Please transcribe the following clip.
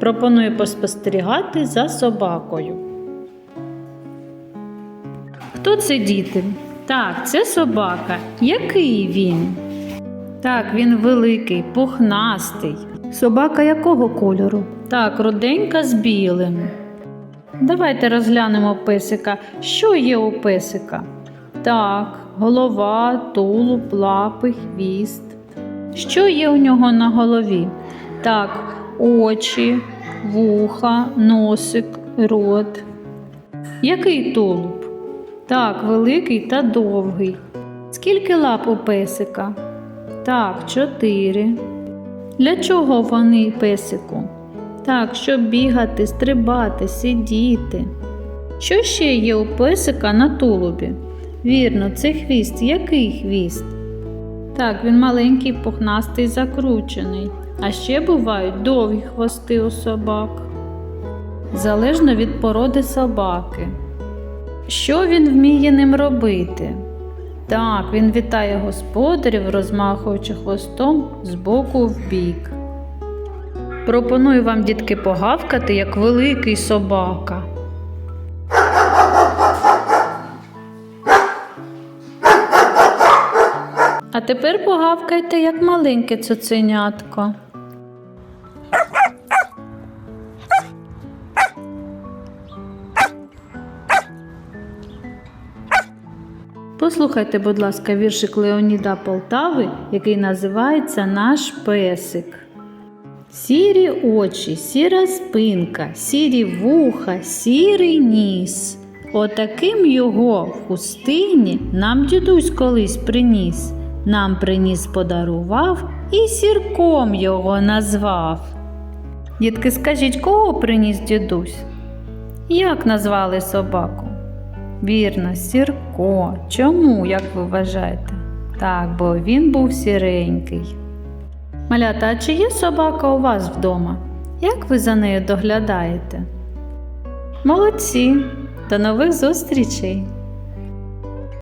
Пропоную поспостерігати за собакою. Хто це діти? Так, це собака. Який він? Так, він великий, пухнастий. Собака якого кольору? Так, руденька з білим. Давайте розглянемо песика. Що є у песика? Так, голова, тулуб, лапи, хвіст. Що є у нього на голові? Так, очі, вуха, носик, рот. Який тулуб? Так, великий та довгий. Скільки лап у песика? Так, чотири. Для чого вони песику? Так, щоб бігати, стрибати, сидіти. Що ще є у песика на тулубі? Вірно, це хвіст. Який хвіст? Так, він маленький, пухнастий, закручений. А ще бувають довгі хвости у собак. Залежно від породи собаки. Що він вміє ним робити? Так, він вітає господарів, розмахуючи хвостом з боку в бік. Пропоную вам, дітки, погавкати, як великий собака. А тепер погавкайте, як маленьке цуценятко. Послухайте, будь ласка, віршик Леоніда Полтави, який називається Наш песик. Сірі очі, сіра спинка, сірі вуха, сірий ніс. Отаким його в хустині нам дідусь колись приніс. Нам приніс подарував і сірком його назвав. Дітки, скажіть, кого приніс дідусь? Як назвали собаку? Вірно, Сірко. Чому, як ви вважаєте? Так, бо він був сіренький. Малята, а чи є собака у вас вдома? Як ви за нею доглядаєте? Молодці! До нових зустрічей!